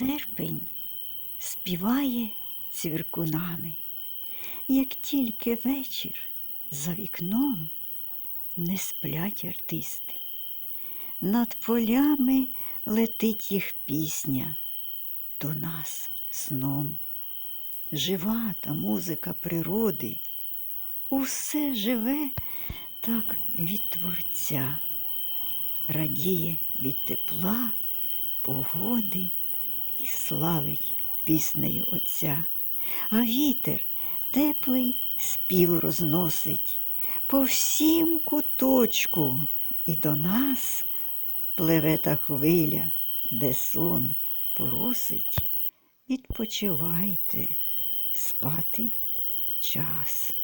Серпень співає цвіркунами, як тільки вечір за вікном не сплять артисти. Над полями летить їх пісня до нас сном. Жива та музика природи, усе живе так від Творця, радіє від тепла, погоди і славить піснею Отця. А вітер теплий спів розносить по всім куточку, і до нас пливе та хвиля, де сон просить. Відпочивайте, спати час.